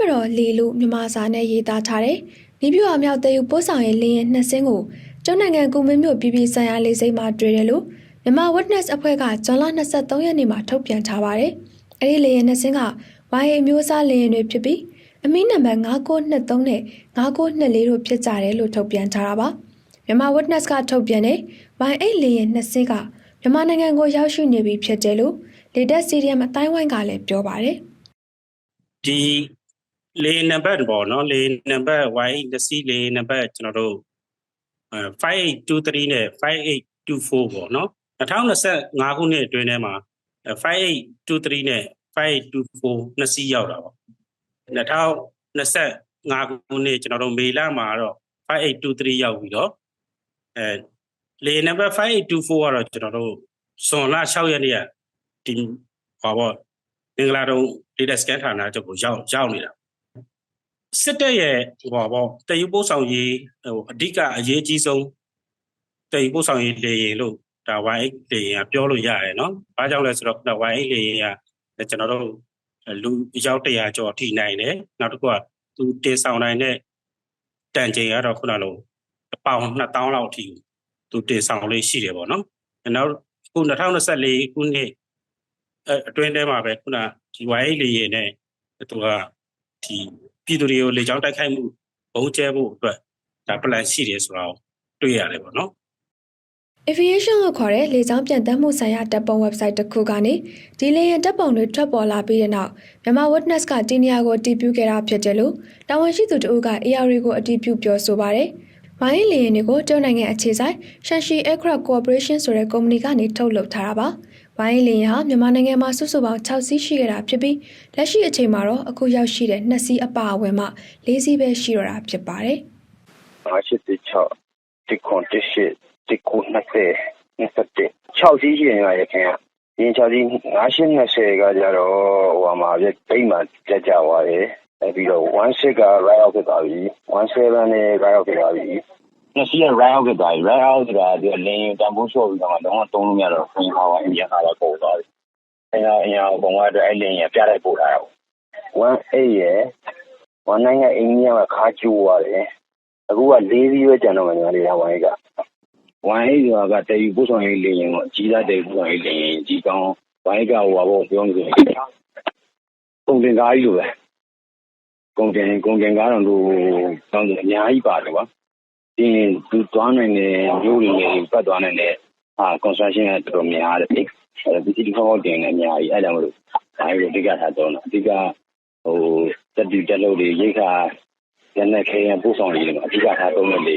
မတော်လေလို့မြန်မာစာနဲ့ရေးသားထားတဲ့နီးပြအမြောက်သေးယူပို့ဆောင်ရေးလင်းရဲ့နှစ်စင်းကိုကျွန်းနိုင်ငံကုမင်းမြို့ပြည်ပြည်ဆိုင်ရာလေဆိပ်မှာတွေ့တယ်လို့မြန်မာ Witness အဖွဲ့ကဇွန်လ23ရက်နေ့မှာထုတ်ပြန်ထားပါတယ်။အဲဒီလေယာဉ်နှစ်စင်းက YA အမျိုးအစားလေယာဉ်တွေဖြစ်ပြီးအမီးနံပါတ်9923နဲ့9924တို့ဖြစ်ကြတယ်လို့ထုတ်ပြန်ထားတာပါ။မြန်မာ Witness ကထုတ်ပြန်တဲ့ Y8 လေယာဉ်နှစ်စင်းကမြန်မာနိုင်ငံကိုရောက်ရှိနေပြီဖြစ်တယ်လို့လေတက်စီရီယမ်အတိုင်းဝိုင်းကလည်းပြောပါတယ်။ဒီ လေနံပါတ်ပေါ့နော်လေနံပါတ် Y တစီလေနံပါတ်ကျွန်တော်တို့အဲ5823နဲ့5824ပေါ့နော်2025ခုနှစ်အတွင်းထဲမှာ5823နဲ့5824နှစ်စီးရောက်တာပေါ့2025ခုနှစ်ကျွန်တော်တို့မေလမှာတော့5823ရောက်ပြီးတော့အဲလေနံပါတ်5824ကတော့ကျွန်တော်တို့ဇွန်လ6ရက်နေ့ကဒီဟောပေါ့မင်္ဂလာတုံ data scan ဌာနချုပ်ကိုရောက်ရောက်နေတာ စစ်တပ်ရဲ့ဟောပေါ့တယူပို့ဆောင်ရေးဟိုအဓိကအရေးကြီးဆုံးတယူပို့ဆောင်ရေးလေရင်လို့ဒါ Y8 လေရင်ကပြောလို့ရတယ်နော်။ဘာကြောင့်လဲဆိုတော့ Y8 လေရင်ကကျွန်တော်တို့လူအယောက်100ကျော်ထိနိုင်တယ်။နောက်တစ်ခုကသူတင်ဆောင်နိုင်တဲ့တန်ချိန်ကတော့ခုနလိုအပေါင်2000လောက်အထိသူတင်ဆောင်လေးရှိတယ်ပေါ့နော်။နောက်ခု2024ခုနှစ်အတွင်းထဲမှာပဲခုနဒီ Y8 လေရင်နဲ့သူက ဒီပြည်သူတွေကိုလေကြောင်းတိုက်ခိုက်မှုဘုံကျဲဖို့အတွက်ဒါ plan ရှိတယ်ဆိုတော့တွေ့ရတယ်ပေါ့နော် Aviation လို့ခေါ်တဲ့လေကြောင်းပြန်တမ်းမှုဆိုင်ရာတပ်ပုံ website တစ်ခုကနေဒီလေယာဉ်တပ်ပုံတွေထွက်ပေါ်လာပြီးတဲ့နောက်မြန်မာ Witness ကဒီနေရာကိုတည်ပြုခဲ့တာဖြစ်တယ်လို့တာဝန်ရှိသူတဦးက AR ကိုအတည်ပြုပြောဆိုပါတယ်။ဝိုင်းလေယာဉ်တွေကိုတရုတ်နိုင်ငံအခြေစိုက် Shanxi Aircraft Corporation ဆိုတဲ့ကုမ္ပဏီကနေထုတ်လုပ်ထားတာပါ။ ဘိုင်းလင်ဟာမြန်မာနိုင်ငံမှာစုစုပေါင်း6စီးရှိခဲ့တာဖြစ်ပြီးလက်ရှိအချိန်မှာတော့အခုရောက်ရှိတဲ့2စီးအပါအဝင်မှ4စီးပဲရှိတော့တာဖြစ်ပါတယ်။အားရှိတဲ့6ဒီကွန်တရှိဒီကွန်နဲ့ဆက်တဲ့6စီးရှိနေပါရဲ့ခင်ဗျာ။ရင်6စီး920ကကြတော့ဟိုမှာပြိမ့်မှာကြက်ကြွားရတယ်။ပြီးတော့1 6က right out ဖြစ်သွားပြီ1 7နဲ့ right out ဖြစ်သွားပြီ။ ပစ္စည်းက Run out ဖြစ်သွားပြီ။ Run out ဆိုတာ လေယာဉ်တန်ဖိုးလျှော့ပြီးတော့မှ လုံးဝသုံးလို့မရတော့ဘူး။အင်အားကော အင်ဂျင်အားပါ ကုန်သွားပြီ။အင်အားအကုန်ကုန်သွားတဲ့အတွက် အဲဒီလေယာဉ်က ပြတိုက်ပို့ထားတာပေါ့။18 ရယ်၊19 က အိန္ဒိယမှာ ခါးကျိုးသွားတယ်။အခုက ၄ စီးပဲ ကျန်တော့မယ်။18 က။18 ဆိုတာက သယ်ယူပို့ဆောင်ရေးလေယာဉ်ပေါ့။အကြီးစား သယ်ယူပို့ဆောင်ရေးလေယာဉ်။18 က ပြောမယ်ဆိုရင် ကုန်တင်ကားကြီးလိုပဲ။ကုန်တင်ကားတောင် အများကြီးပါတယ်။ ကွာဒီသူသွားနိုင်တဲ့မျိုးတွေနဲ့ပတ်သွားနိုင်တဲ့အာ construction ကတော်တော်များတယ်အဲဒီဒီခေါက်တင်နေအများကြီးအဲ့ဒါမလို့ဒါကြီးအဓိကထားတော့အဓိကဟိုတက်တူတက်လို့တွေရိတ်ခါရတဲ့ခေရင်ပို့ဆောင်ရေးတွေမှာအဓိကထားသုံးတဲ့လေ